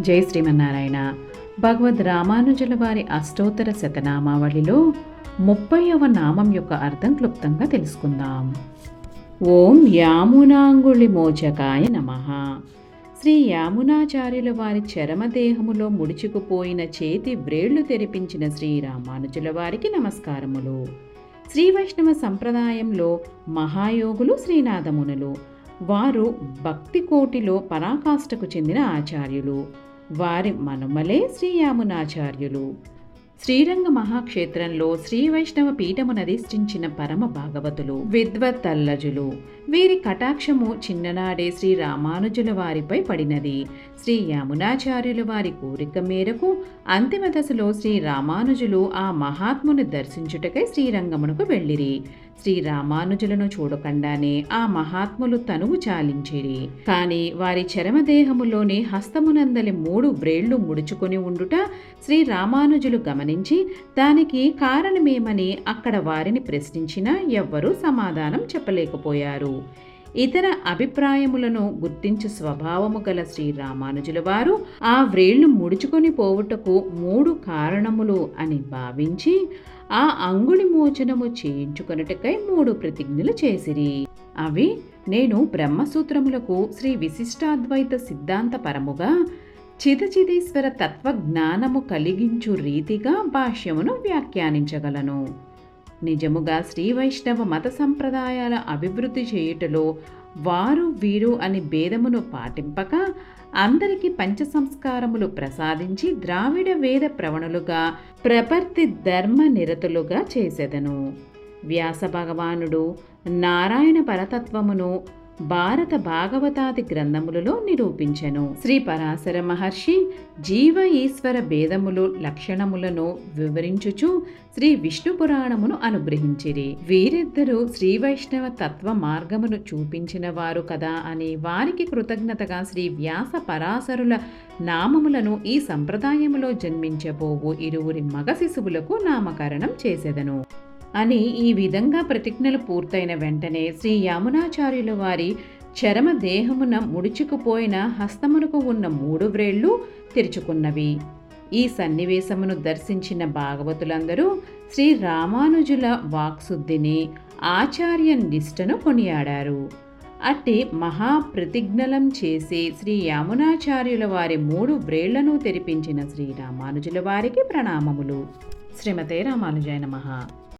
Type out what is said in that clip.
జై శ్రీమన్నారాయణ. భగవద్ రామానుజుల వారి అష్టోత్తర శతనామావళిలో ముప్పైవ నామం యొక్క అర్థం క్లుప్తంగా తెలుసుకుందాం. ఓం యామునాంగుళి మోచకాయ నమ. శ్రీ యామునాచార్యుల వారి చరమదేహములో ముడుచుకుపోయిన చేతి వ్రేళ్ళు తెరిపించిన శ్రీ రామానుజుల వారికి నమస్కారములు. శ్రీ వైష్ణవ సంప్రదాయంలో మహాయోగులు శ్రీనాథమునులు. వారు భక్తి కోటిలో పరాకాష్ఠకు చెందిన ఆచార్యులు. వారి మనుమలే శ్రీయామునాచార్యులు. శ్రీరంగ మహాక్షేత్రంలో శ్రీ వైష్ణవ పీఠమునధిష్ఠించిన పరమ భాగవతులు విద్వత్తల్లజులు. వీరి కటాక్షము చిన్ననాడే శ్రీ రామానుజుల వారిపై పడినది. శ్రీ యామునాచార్యుల వారి కోరిక మేరకు అంతిమ దశలో శ్రీ రామానుజులు ఆ మహాత్ముని దర్శించుటకై శ్రీరంగమునకు వెళ్ళిరి. శ్రీ రామానుజులను చూడకుండానే ఆ మహాత్ములు తనువు చాలించిరి. కాని వారి చరమదేహములోని హస్తమునందలి మూడు బ్రేళ్ళు ముడుచుకొని ఉండుట శ్రీ రామానుజులు గమనించి దానికి కారణమేమని అక్కడ వారిని ప్రశ్నించినా ఎవ్వరూ సమాధానం చెప్పలేకపోయారు. ఇతర అభిప్రాయములను గుర్తించు స్వభావము గల శ్రీ రామానుజుల వారు ఆ వ్రేళ్ళు ముడుచుకొని పోవుటకు మూడు కారణములు అని భావించి ఆ అంగుళి మోచనము చేయించుకొనుటకై మూడు ప్రతిజ్ఞలు చేసిరి. అవి నేను బ్రహ్మసూత్రములకు శ్రీ విశిష్టాద్వైత సిద్ధాంత పరముగా చిదచిదీశ్వర తత్వజ్ఞానము కలిగించు రీతిగా భాష్యమును వ్యాఖ్యానించగలను. నిజముగా శ్రీ వైష్ణవ మత సంప్రదాయాల అభివృద్ధి చేయుటలో వారు వీరు అని భేదమును పాటింపక అందరికీ పంచ సంస్కారములు ప్రసాదించి ద్రావిడ వేద ప్రవణులుగా ప్రపర్తి ధర్మ నిరతులుగా చేసెదను. వ్యాస భగవానుడు నారాయణ పరతత్వమును భారత భాగవతాది గ్రంథములలో నిరూపించెను. శ్రీ పరాశర మహర్షి జీవ ఈశ్వర భేదములు లక్షణములను వివరించుచు శ్రీ విష్ణు పురాణమును అనుగ్రహించిరి. వీరిద్దరూ శ్రీ వైష్ణవ తత్వ మార్గమును చూపించిన వారు కదా అని వారికి కృతజ్ఞతగా శ్రీ వ్యాస పరాశరుల నామములను ఈ సంప్రదాయములో జన్మించబోవు ఇరువురి మగ శిశువులకు నామకరణం చేసెదను. అని ఈ విధంగా ప్రతిజ్ఞలు పూర్తయిన వెంటనే శ్రీ యామునాచార్యుల వారి చరమ దేహమున ముడుచుకుపోయిన హస్తమునకు ఉన్న మూడు వ్రేళ్ళు తెరుచుకున్నవి. ఈ సన్నివేశమును దర్శించిన భాగవతులందరూ శ్రీ రామానుజుల వాక్శుద్ధిని ఆచార్య నిష్టను కొనియాడారు. అట్టి మహాప్రతిజ్ఞలం చేసి శ్రీ యామునాచార్యుల వారి మూడు వ్రేళ్ళను తెరిపించిన శ్రీ రామానుజుల వారికి ప్రణామములు. శ్రీమతే రామానుజాయ మహా